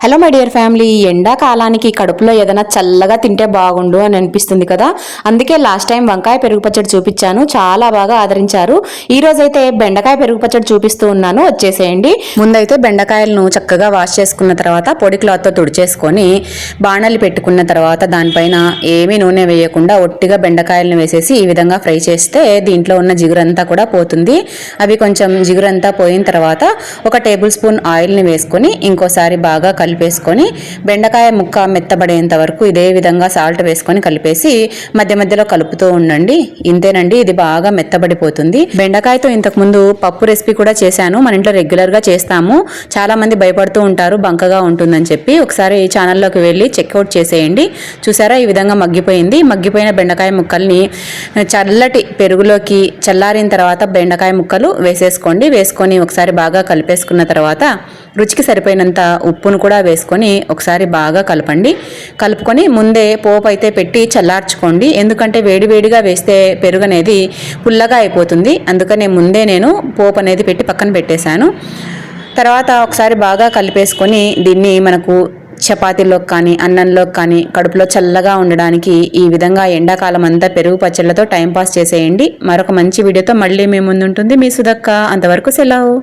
Hello my dear family ఎండాకాలానికి కడుపులో ఏదైనా చల్లగా తింటే బాగుండు అని అనిపిస్తుంది కదా? అందుకే లాస్ట్ టైం వంకాయ పెరుగు పచ్చడి చూపించాను. చాలా బాగా ఆదరించారు. ఈ రోజైతే బెండకాయ పెరుగు పచ్చడి చూపిస్తూ ఉన్నాను. వచ్చేసేయండి. ముందైతే బెండకాయలను చక్కగా వాష్ చేసుకున్న తర్వాత పొడి క్లాత్తో తుడిచేసుకొని బాణలు పెట్టుకున్న తర్వాత దానిపైన ఏమీ నూనె వేయకుండా ఒట్టిగా బెండకాయలను వేసేసి ఈ విధంగా ఫ్రై చేస్తే దీంట్లో ఉన్న జిగురంతా కూడా పోతుంది. అవి కొంచెం జిగురంతా పోయిన తర్వాత ఒక టేబుల్ స్పూన్ ఆయిల్ని వేసుకొని ఇంకోసారి బాగా కలిపేసుకొని బెండకాయ ముక్క మెత్తబడేంత వరకు ఇదే విధంగా సాల్ట్ వేసుకొని కలిపేసి మధ్య మధ్యలో కలుపుతూ ఉండండి. ఇంతేనండి ఇది బాగా మెత్తబడిపోతుంది. బెండకాయతో ఇంతకుముందు పప్పు రెసిపీ కూడా చేశాను. మన ఇంట్లో రెగ్యులర్గా చేస్తాము. చాలా మంది భయపడుతూ ఉంటారు బంకగా ఉంటుందని చెప్పి. ఒకసారి ఈ ఛానల్లోకి వెళ్ళి చెక్అవుట్ చేసేయండి. చూసారా ఈ విధంగా మగ్గిపోయింది. మగ్గిపోయిన బెండకాయ ముక్కల్ని చల్లటి పెరుగులోకి చల్లారిన తర్వాత బెండకాయ ముక్కలు వేసేసుకోండి. వేసుకొని ఒకసారి బాగా కలిపేసుకున్న తర్వాత రుచికి సరిపోయినంత ఉప్పును కూడా వేసుకొని ఒకసారి బాగా కలపండి. కలుపుకొని ముందే పోపు అయితే పెట్టి చల్లార్చుకోండి. ఎందుకంటే వేడివేడిగా వేస్తే పెరుగు అనేది పుల్లగా అయిపోతుంది. అందుకనే ముందే నేను పోపు అనేది పెట్టి పక్కన పెట్టేశాను. తర్వాత ఒకసారి బాగా కలిపేసుకొని దీన్ని మనకు చపాతీలోకి కానీ అన్నంలోకి కానీ కడుపులో చల్లగా ఉండడానికి ఈ విధంగా ఎండాకాలం అంతా పెరుగు పచ్చళ్ళతో టైంపాస్ చేసేయండి. మరొక మంచి వీడియోతో మళ్ళీ మీ ముందుంటుంది మీ సుధక్క. అంతవరకు సెలవు.